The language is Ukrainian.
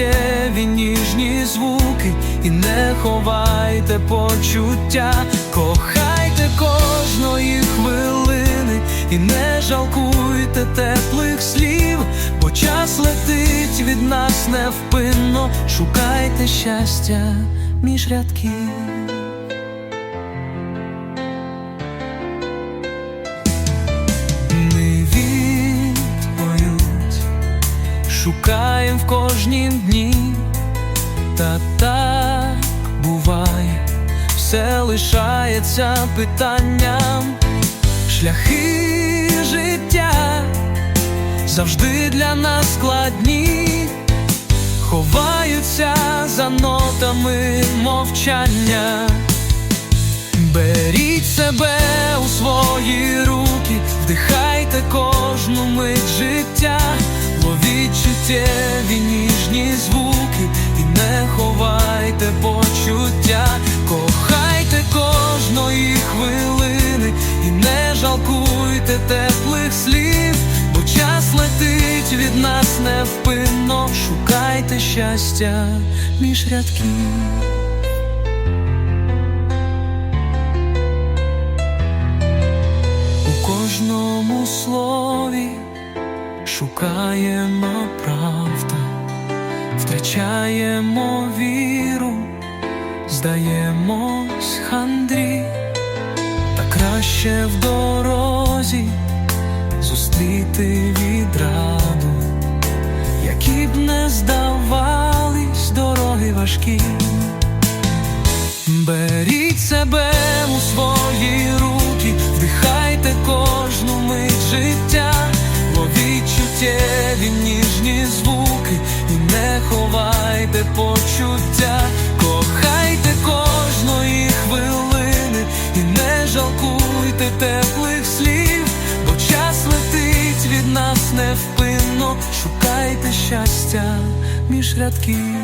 ловіть ніжні звуки. І не ховайте почуття, кохайте кожної хвилини. І не жалкуйте теплих слів, бо час летить від нас невпинно, шукайте щастя між рядків. Шукаєм в кожні дні, та так буває, все лишається питанням, шляхи життя завжди для нас складні, ховаються за нотами мовчання. Беріть себе у свої чуттєві ніжні звуки і не ховайте почуття, кохайте кожної хвилини і не жалкуйте теплих слів, бо час летить від нас невпинно, шукайте щастя між рядків. У кожному слові шукаємо правду, втрачаємо віру, здаємось хандрі, та краще в дорозі зустріти відраду, які б не здавались дороги важкі. Беріть себе почуття, кохайте кожної хвилини і не жалкуйте теплих слів, бо час летить від нас невпинно, шукайте щастя між рядків.